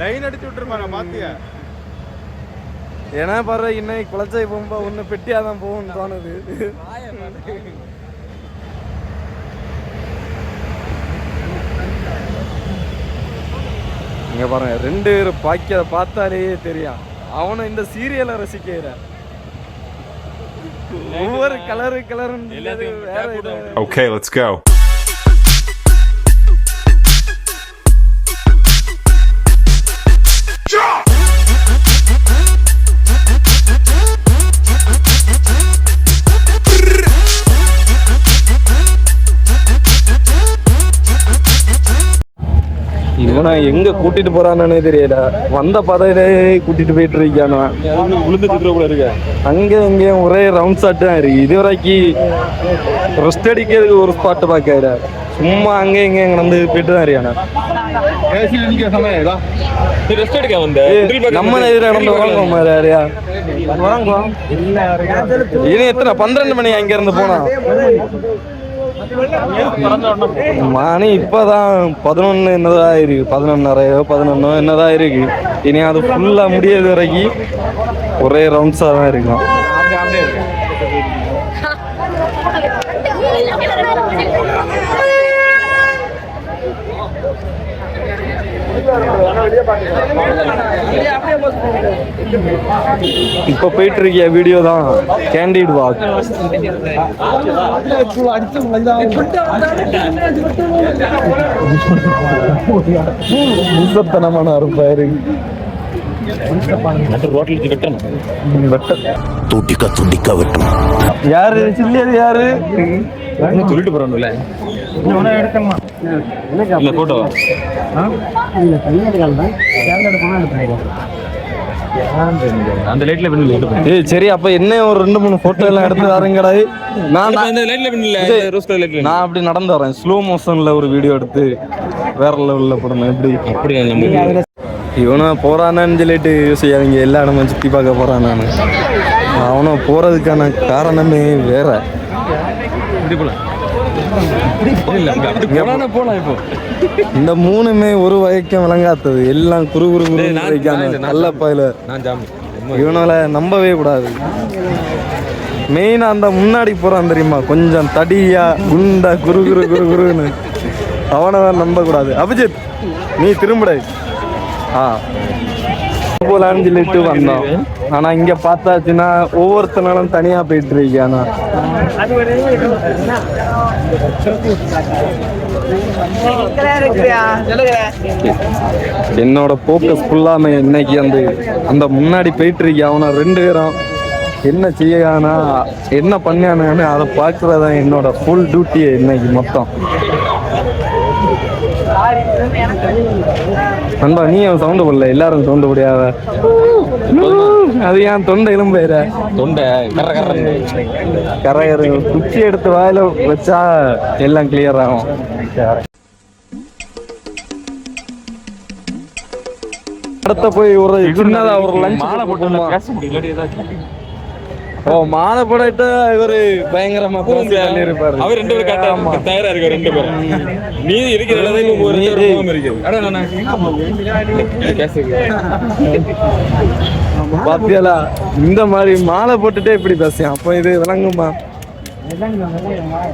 Line அடிச்சு விட்டுருப்பாங்க பாத்தியா? ஏன்னா பாரு இன்னைக்கு குளச்சை போகும்போ ஒன்று பெட்டியாக தான் போகும்னு தோணுது. இங்க பாருங்க ரெண்டு பேர் பாக்கியத பார்த்தாலே தெரியும். அவனும் இந்த சீரியலை ரசிக்கிற. ஒவ்வொரு கலரு கலரும் வேற இது. Okay, கூட்டிட்டு போறானே தெரியல. வந்த பதையிலே கூட்டிட்டு போயிட்டு இருக்கானா. விழுந்து கூட இருக்க? அங்க இங்கேயும் ஒரே ரவுண்ட் ஷாட் தான் இருக்கு. இது வரைக்கும் ரெஸ்ட் அடிக்கிறதுக்கு ஒரு ஸ்பாட் பார்க்கல. சும்மா அங்கே இங்கே நடந்து போயிட்டு தான் இருக்கானா. இனி எத்தனை? பன்னிரெண்டு மணி அங்க இருந்து போனா. மணி இப்போதான் பதினொன்று என்னதான் இருக்கு? பதினொன்னரையோ பதினொன்னோ என்னதான் இருக்கு? இனி அது ஃபுல்லாக முடியாது வரைக்கும் ஒரே ரவுண்ட்ஸாக தான் இருக்கும். இப்ப போயிட்டு இருக்கிய வீடியோ தான் கேண்டிட் வாக் முசத்தனமான ரோட்டில் வெட்டணும் துண்டிக்க துண்டிக்க வெட்டும். யாரு? சில்லியது யாரு? சொல்லிட்டு போறானுல. இல்ல போட்டோ அந்த லைட்ல பின்னல ஏய் சரி அப்ப என்ன ஒரு ரெண்டு மூணு போட்டோ எல்லாம் எடுத்து வரங்கடா. நான் அந்த லைட்ல பின்னல ரோஸ் கலர் லைட்ல நான் அப்படி நடந்து வரேன். ஸ்லோ மோஷன்ல ஒரு வீடியோ எடுத்து வேற லெவல்ல போடணும். எப்படி? அப்படி நம்ம இவனும் போறானான்னு சொல்லிட்டு யோசிக்காதீங்க. எல்லா இடமும் சுத்தி பார்க்க போறான் நான். அவனும் போறதுக்கான காரணமே வேற. இப்படி போலாம். இல்ல இப்போ. இந்த மூணுமே ஒரு வகைக்கும் விளங்காத்தது. எல்லாம் குறு குறு வைக்காம நான் நான் நல்ல பயில இவனால நம்பவே கூடாது. மெயினா அந்த முன்னாடி போறான் தெரியுமா? கொஞ்சம் தடியா குண்டா குரு குரு குரு குருன்னு. அவனை தான் நம்ப கூடாது. அபிஜித் நீ திரும்பட. ஆ. போலான்னு சொல்லிட்டு வந்தோம். ஆனா இங்க பார்த்தாச்சுன்னா ஒவ்வொருத்தனாலும் தனியா போயிட்டு இருக்கியானா என்னோட போக்கஸ் ஃபுல்லாம இன்னைக்கு அந்த அந்த முன்னாடி போயிட்டு இருக்கியா அவனை ரெண்டு பேரும் என்ன செய்யானா என்ன பண்ணானு அதை பார்க்கறதா என்னோட ஃபுல் டியூட்டியே இன்னைக்கு மொத்தம். நண்பா நீ அவன் சவுண்டு போடல? எல்லாரும் சவுண்டு போடியாவ அது ஏன் தொண்டை எலும்பேற தொண்டை கர கர கரையறு குச்சி எடுத்து வாயில வச்சா எல்லாம் கிளியர் ஆகும். அடுத்த போய் ஒரு சின்னதா ஒரு லஞ்ச் மாலை போட்டு பேச முடியல ஓ மாலை போட்டு இவரு பயங்கரமா பேசி இருப்பாரு அவர் ரெண்டு பேரும். கரெக்டா தயாரா இருக்க ரெண்டு பேரும். நீ இருக்கிற அளவுக்கு ஒரு பாத்தியாலா இந்த மாதிரி மாலை போட்டுட்டே இப்படி பேசியான் அப்போ இது விளங்குமா?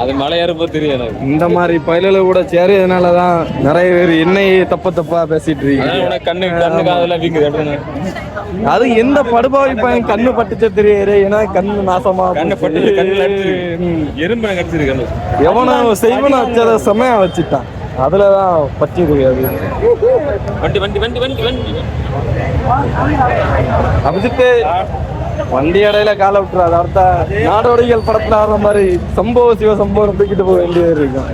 அது மலை ஏறும்போது தெரியும் இந்த மாதிரி பயில கூட சேரியதுனால தான் நிறைய பேர் என்னையே தப்ப தப்பா பேசிட்டு இருக்கீங்க. கண்ணு கண்ணு அப்படின்னு. அது எந்த படுபாவி பையன் கண்ணு பட்டுச்சே தெரியாது ஏன்னா கண்ணு நாசமா கண்ணை. பட்டு ம். எறும்பு கடிச்சிருக்கு கண்ணு. எவனோ செய்வன வச்சத செமையா வச்சுட்டான். அதுலதான் பச்சி தெரியாது வண்டி வண்டி வண்டி வண்டி வண்டி. அபிஜித்து. வண்டி இடையில காலை விட்டுறாது அடுத்த நாடோடிகள் படத்துல ஆடுற மாதிரி சம்பவ சிவ சம்பவம் தூக்கிட்டு போக வேண்டியது இருக்கும்.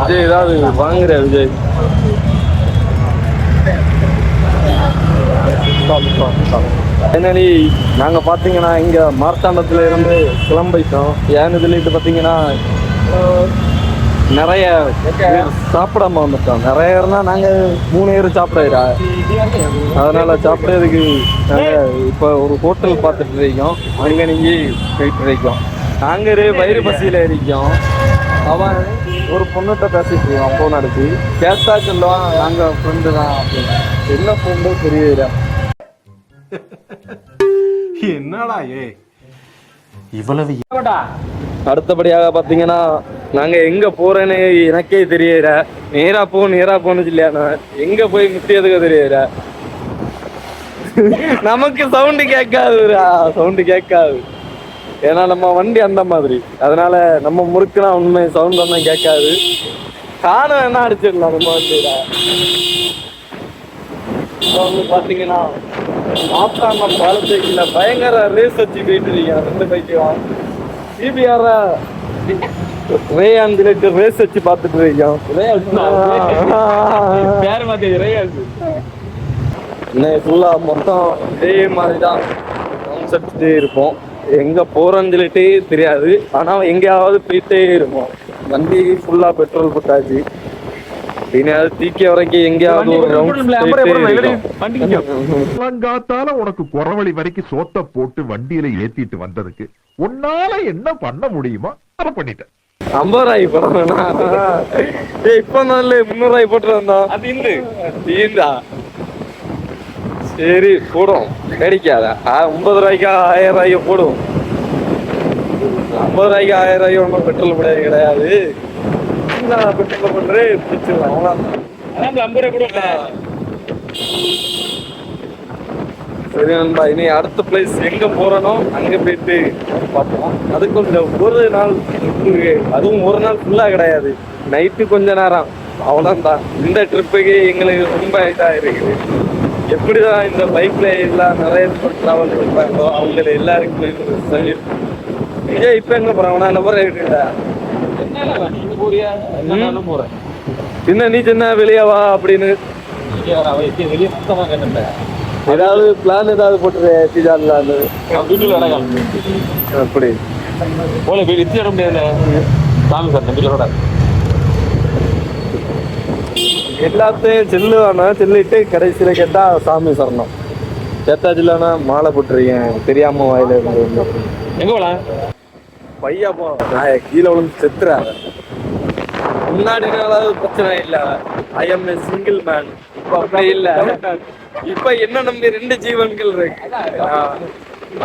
விஜய் ஏதாவது வாங்குற விஜய்? ஃபைனலி நாங்கள் பார்த்தீங்கன்னா இங்கே மார்த்தாண்டத்தில் இருந்து கிளம்பிட்டோம். ஏன்னு சொல்லிட்டு பார்த்தீங்கன்னா நிறைய சாப்பிடாம வந்துட்டோம். நிறைய பேர்னா நாங்கள் மூணு பேர் சாப்பிடுறா அதனால சாப்பிட்றதுக்கு நாங்கள் இப்போ ஒரு ஹோட்டல் பார்த்துட்டு இருக்கோம். அங்கே நீங்கள் போயிட்டு இருக்கோம். நாங்கள் வயிறு பசியில் இருக்கோம். அவன் ஒரு பொண்ணுகிட்ட பேசிட்டு இருக்கோம் ஃபோன் அடிச்சு. கேட்டா சொல்லுவான் நாங்க ஃப்ரெண்டு தான். அப்படின்னு. என்ன ஃப்ரெண்டோ தெரியல என்னடா ஏ? இவ்வளவு அடுத்தபடியாக பார்த்தீங்கன்னா நாங்க எங்க போறேன்னு எனக்கே தெரியல. நேரா போ நேரா போன்னு சொல்லியா எங்க போய் முத்தியதுக்கு தெரியல. நமக்கு சவுண்டு கேட்காதுடா. சவுண்டு கேட்காது. ஏன்னா நம்ம வண்டி அந்த மாதிரி. அதனால நம்ம முறுக்குனா உண்மை சவுண்ட் ஒன்றும் கேட்காது. காணம் என்ன அடிச்சிடலாம் நம்ம வண்டியில. வந்து பார்த்தீங்கன்னா மாத்தாம பாலத்தைக்குள்ள பயங்கர ரேஸ் வச்சு போயிட்டு இருக்கீங்க ரெண்டு பைக்கும் சிபிஆர் ரேயான் சொல்லிட்டு ரேஸ் வச்சு பார்த்துட்டு இருக்கோம் பேர் மாத்தி ரேயாஸ் இன்னைக்கு ஃபுல்லா மொத்தம் இதே மாதிரி தான் கான்செப்டே இருப்போம் எங்க போறோம்னு சொல்லிட்டே தெரியாது. ஆனா எங்கேயாவது போயிட்டே இருப்போம் வண்டி ஃபுல்லா பெட்ரோல் போட்டாச்சு. இனியாவது தீக்க வரைக்கும் எங்கேயாவது ஒரு round போயிட்டே இருப்போம். காத்தால உனக்கு குறவழி வரைக்கும் சோத்த போட்டு வண்டியில ஏத்திட்டு வந்ததுக்கு உன்னால என்ன பண்ண முடியுமோ அதை பண்ணிட்டேன் ஐம்பது ரூபாய்க்கு போடுறேன்னா ஏய் இப்போ நல்ல முந்நூறு ரூபாய்க்கு போட்டு வந்தோம் அது இந்து தீந்தா சரி போடும் கிடைக்காத ஒன்பது ரூபாய்க்கு ஆயிரம் ரூபாய்க்கு போடும் ஐம்பது ரூபாய்க்கு ஆயிரம் ரூபாய்க்கு ஒன்றும் பெட்ரோல் கிடையாது பெட்ரோல் பண்ணுறேன் பிடிச்சிடலாம் அவ்வளோதான் ஐம்பது ரூபா கூட இல்ல. சரி நண்பா இனி அடுத்த பிளேஸ் எங்க போறனோ அங்க போயிட்டு பார்ப்போம். அது கொஞ்சம் ஒரு நாள் அதுவும் ஒரு நாள் ஃபுல்லா கிடையாது. நைட்டு கொஞ்ச நேரம். அவ்வளோதான் இந்த ட்ரிப்புக்கு எங்களுக்கு ரொம்ப இதாக இருக்குது. எப்படிதான் இந்த பைக்ல எல்லாம் நிறைய டிராவல் பண்ணுறாங்களோ அவங்கள எல்லாருக்குமே சரி. விஜய் இப்போ எங்க போறாங்கன்னா நம்பர் ஆகிட்டு என்ன நீ சின்ன வெளியே வா அப்படின்னு. ஏதாவது பிளான் ஏதாவது வீட்டுல அடகம் அப்படி. போல வீடு இத்தி முடியாது சாமி சார் கூட. எல்லாத்தையும் செல்லுவானா செல்லிட்டு கடைசியில கேட்டா சாமி சரணம். சேத்தாச்சிலனா மாலை போட்டுருக்கேன் தெரியாம வாயில இருந்து எங்க போலாம்? பையா போ நான் கீழே விழுந்து செத்துறாங்க முன்னாடி நாளாவது பிரச்சனை இல்ல. I am a single man இப்ப அப்படி இல்ல. இப்ப என்ன நம்பி ரெண்டு ஜீவன்கள் இருக்கு?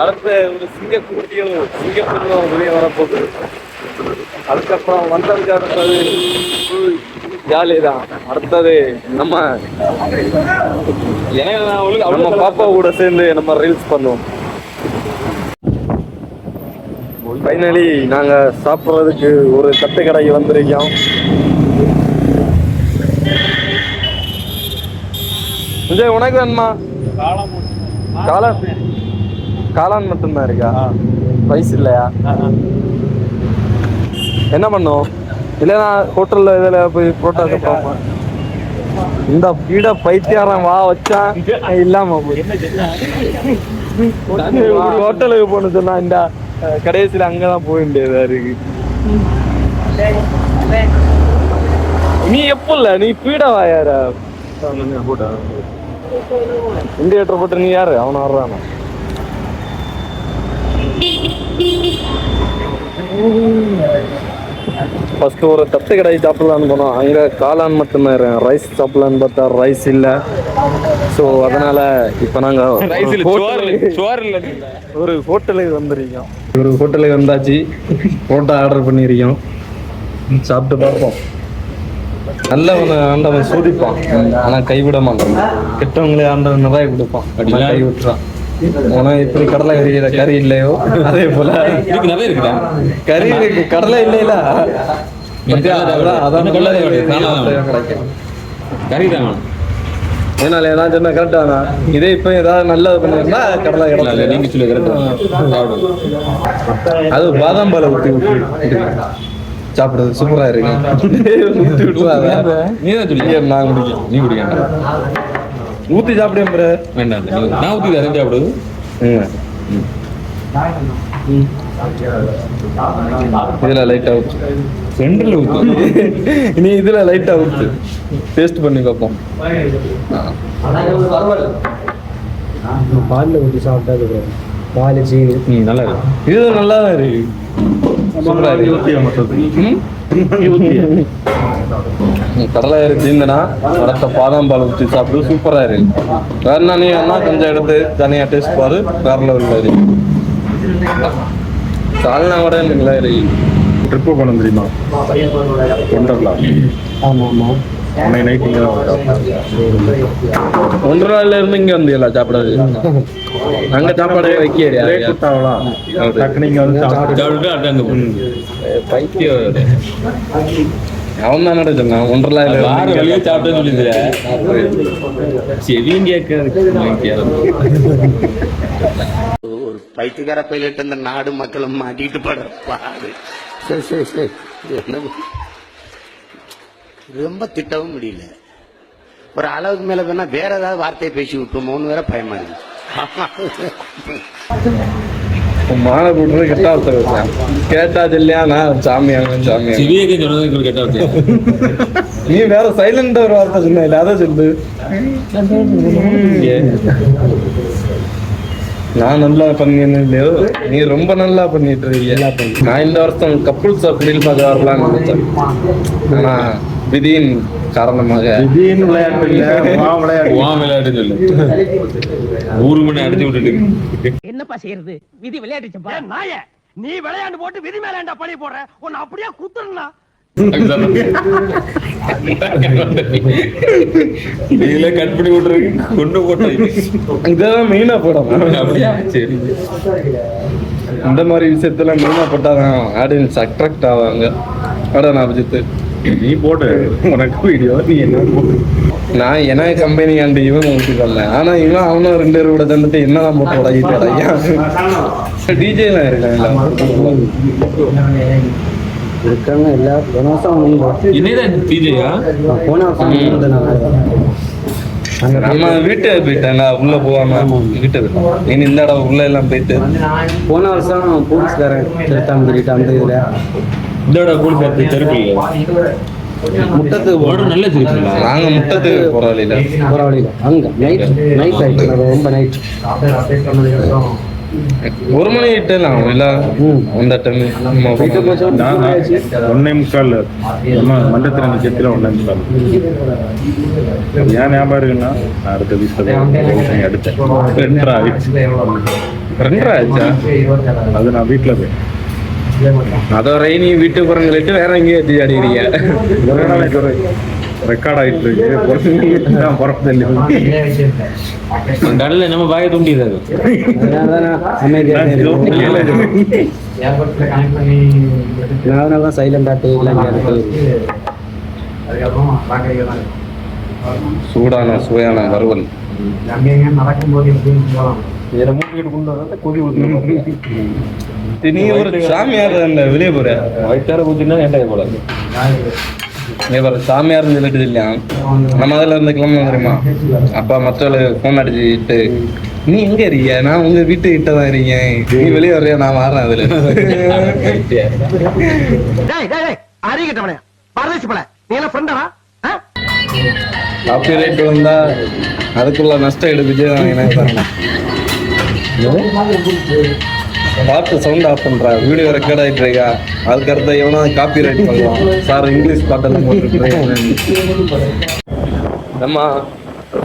அடுத்த ஒரு சிங்கக்குட்டியும் சிங்கப்பெண்ணும் வெளியே வரப்போகுது. அதுக்கப்புறம் வந்ததுக்கு அடுத்தது ஜாலி தான் அடுத்தது நம்ம நம்ம பாப்பா கூட சேர்ந்து நம்ம ரீல்ஸ் பண்ணுவோம். ஃபைனலி நாங்க சாப்பிட்றதுக்கு ஒரு தட்டு கடைக்கு வந்திருக்கோம். விஜய் உனக்கு வேணுமா? காளான். காளான் மட்டும்தான் இருக்கா? ரைஸ் இல்லையா? என்ன பண்ணும்? இல்லைன்னா ஹோட்டல்ல இதில் போய் புரோட்டா சாப்பிடுவோமா? இந்த பீட பைத்தியாரம் வா வச்சான் இல்லாம போய் ஹோட்டலுக்கு போன சொன்னா இந்த. கடைசியில அங்கதான் போக வேண்டியதா இருக்கு. நீ எப்போ இல்ல? நீ பீட வாயார இண்டியேட்டர் போட்டு நீ யாரு? அவன் வர்றானா ஃபர்ஸ்ட் ஒரு தட்டு கடை சாப்பிடலான்னு போனோம். அங்க காளான் மட்டும்தான் ரைஸ் சாப்பிடலான்னு பார்த்தா ரைஸ் இல்ல. ஸோ அதனால இப்போ நாங்க ரைஸ் இல்ல சோறு இல்ல சோறு இல்ல. ஒரு ஹோட்டலுக்கு வந்திருக்கோம். ஒரு ஹோட்டலுக்கு வந்தாச்சு. புரோட்டா ஆர்டர் பண்ணியிருக்கோம். சாப்பிட்டு பார்ப்போம். நல்லவன் ஆண்டவன் சோதிப்பான் ஆனா கைவிட மாட்டான். கெட்டவங்களே ஆண்டவன் நிறைய கொடுப்பான். ஆனா கை விட்டுறான் உனக்கு எப்படி கடலை கறி இல்ல கறி இல்லையோ? அதே போல நிறைய இருக்குடா. கறி இருக்கு கடலை தேவை. அதான். கிடைக்கும். கறி தான் ஏன்னா நான் சொன்ன கரெக்டானா இதே இப்போ ஏதாவது நல்லது பண்ணிருந்தா கடலை இல்ல, நீங்க கடலை சொல்லு கரெக்ட் அது பாதாம் பாலை ஊற்றி விட்டு சாப்பிடுறது சூப்பரா இருக்கு. ஊற்றி நீ தான் சொல்லி. நான் குடிக்கிறேன் நீ குடிக்கண்டா ஊற்றி சாப்பிடுவேன் வேண்டாம் நான் ஊத்தி தரேன் சாப்பிடுது. இதுல லைட் அவுட் சென்டர்ல ஊத்து. நீ இதுல லைட்டா அவுட் டேஸ்ட் பண்ணி பார்ப்போம். பாலில் ஊற்றி சாப்பிட்டா அது பால் சீனி ம் நல்லா இருக்கு. இது நல்லா தான் இருக்கு. சூப்பரா இருக்கு. ம்? கடலை இருந்துச்சுன்னா அடுத்த பாதாம் பால் ஊற்றி சாப்பிட்டு சூப்பராக இருக்கு. வேற நீ வேணா கொஞ்சம் எடுத்து தனியாக டேஸ்ட் பாரு. வேற லெவலில் இருக்கு. சால்னா கூட நல்லா இருக்கு ட்ரிப்பு போனோம் தெரியுமா? ஒண்டர்லா ஆமா ஆமா. அன்னைக்கு நைட் இங்கே தான் இருந்து இங்க வந்தியல சாப்பிடாது அங்க சாப்பாடு வைக்கிறியா கூட்டாவலாம் டக்குனு இங்கே வந்து சாப்பிட்டு பைத்தியம் அவன் தான் நட சொன்னான் ஒன்றரை வார வழியே சாப்பிட்டேன்னு சொல்லிடுற செவியும் கேட்காது. ஒரு பைத்தியக்கார பைலட் அந்த நாடு மக்களும் மாட்டிட்டு படுற பாடு. சரி சரி சரி. என்ன? ரொம்ப திட்டவும் முடியல. ஒரு அளவுக்கு மேல வேணா வேற ஏதாவது வார்த்தையை பேசி விட்டுருமோன்னு வேற பயமா மாலை போட்டு கெட்ட வார்த்தை வச்சேன் கேட்டா இல்லையா? நான் சாமியாங்க சாமியா செவியக்கே சொன்னது கேட்டா நீ வேற சைலண்ட் ஒரு வார்த்தை சொன்ன இல்ல அதை சொல்லு நான் நல்லா இல்லையோ? நீ ரொம்ப நல்லா பண்ணிட்டு இருக்கீங்க நான் இந்த வருஷம் கப்புள்ஸ் ஃபீல் பார்க்க வரலாம்னு நினைச்சேன். ஆனா விதியின் காரணமாக. திடீர்னு விளையாட்டு இல்லை மா விளையாட்டு. வா விளையாட்டு சொல்லு. ஊரு மணி அடிச்சு விட்டுட்டு. என்னப்பா செய்யறது? விதி விளையாடுச்சுப்பா நாய நீ விளையாண்டு போட்டு விதி மேலாண்டா பழி போடுற? உன்னை அப்படியே குத்துறா இதுல கட் பண்ணி விட்டுருக்கு கொண்டு போட்டேன் இதெல்லாம் மெயினா போடணும் அப்படியா? சரி. இந்த மாதிரி விஷயத்துல மெயினா போட்டாதான் ஆடியன்ஸ் அட்ராக்ட் ஆவாங்க. அட நான் அபிஜித்து. நீ போட்டு உனக்கு வீடியோ நீ என்ன போட்டு நான் என்ன கம்பெனி ஆண்டு இவன் ஊட்டி வரல ஆனா இவன் அவனும் ரெண்டு பேரும் கூட சேர்ந்துட்டு என்னதான் போட்டு உடகிட்டு அடையா டிஜேலாம் இருக்காங்க இருக்காங்க எல்லா போன வருஷம். இதேதான் பிஜேயா போன வருஷம். நம்ம வீட்டு போயிட்டேன் உள்ள போகாம வீட்டு இனி இந்த இடம் உள்ள எல்லாம் போயிட்டு போன வருஷம் போலீஸ்காரன் திருத்தாம சொல்லிட்டு அந்த இதுல இதோட கூலி சேர்த்து தெருப்பு முட்டத்துக்கு உடனே நல்ல திருப்பிங்களா நாங்க முட்டத்துக்கு போற வழியில. போற வழியில. அங்க நைட் நைட் ஆயிடுச்சு ரொம்ப நைட் ஒரு மணி கிட்டலாம் இல்ல? அந்த டைம் நான் ஒன்னே முக்கால் நம்ம மண்டத்தில் நிச்சயத்தில் ஒன்னே முக்கால். ஏன் ஞாபகம் இருக்குன்னா நான் அடுத்த வீட்டில் அடுத்தேன் ரெண்டரை ஆயிடுச்சு. ரெண்டரை ஆச்சா அது நான் வீட்டில் போய். அதோட நீ வீட்டுக்கு போறவங்களுக்கு வேற எங்கேயும் வச்சு ஆடிடுறிய ரெக்கார்ட் ஆயிட்டு இருக்கு கடல்ல நம்ம பாய. தூண்டியது நான் அதனால தான் சைலண்டா இருக்கு சூடான சுவையான வறுவல். நீ ஒரு சாமியார் வெளியே போற வயிற்றார குத்தினா ஏன்டா போல? ஒரு சாமியார் சொல்லிட்டு இல்லையா? நம்ம அதுல இருந்து கிளம்பணும் தெரியுமா? அப்பா மற்றவங்களுக்கு ஃபோன் அடிச்சுட்டு நீ எங்க இருக்கீங்க? நான் உங்க வீட்டு கிட்ட தான் இருக்கேன். நீ வெளியே வர்றியா? நான் வரேன் அதுல. அறிகிட்டவனே பரதேசி பல. நீ ஃப்ரெண்டா ரைட் வந்தா அதுக்குள்ள நஷ்டம் எடுத்துச்சு நான் எனக்கு பாட்டு பார்த்து சவுண்ட் ஆஃப் பண்றா. வீடியோ ரெக்கார்ட் ஆகிட்டு இருக்கா அதுக்கு அடுத்த எவனா காப்பி ரைட் பண்ணலாம் சார் இங்கிலீஷ் பாட்டெல்லாம் நம்ம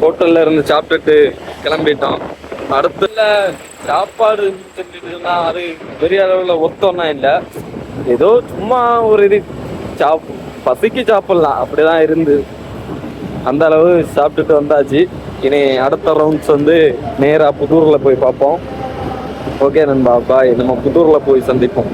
ஹோட்டலில் இருந்து சாப்பிட்டுட்டு கிளம்பிட்டோம். அடுத்துல சாப்பாடு செஞ்சுட்டுனா அது பெரிய அளவில் ஒத்தம்னா இல்லை. ஏதோ சும்மா ஒரு இது. சாப் பசிக்கு சாப்பிட்லாம். அப்படிதான் இருந்து அந்த அளவு சாப்பிட்டுட்டு வந்தாச்சு. இனி அடுத்த ரவுண்ட்ஸ் வந்து நேராக புதூரில் போய் பார்ப்போம். ஓகே நண்பா பாய் நம்ம புதூர்ல போய் சந்திப்போம்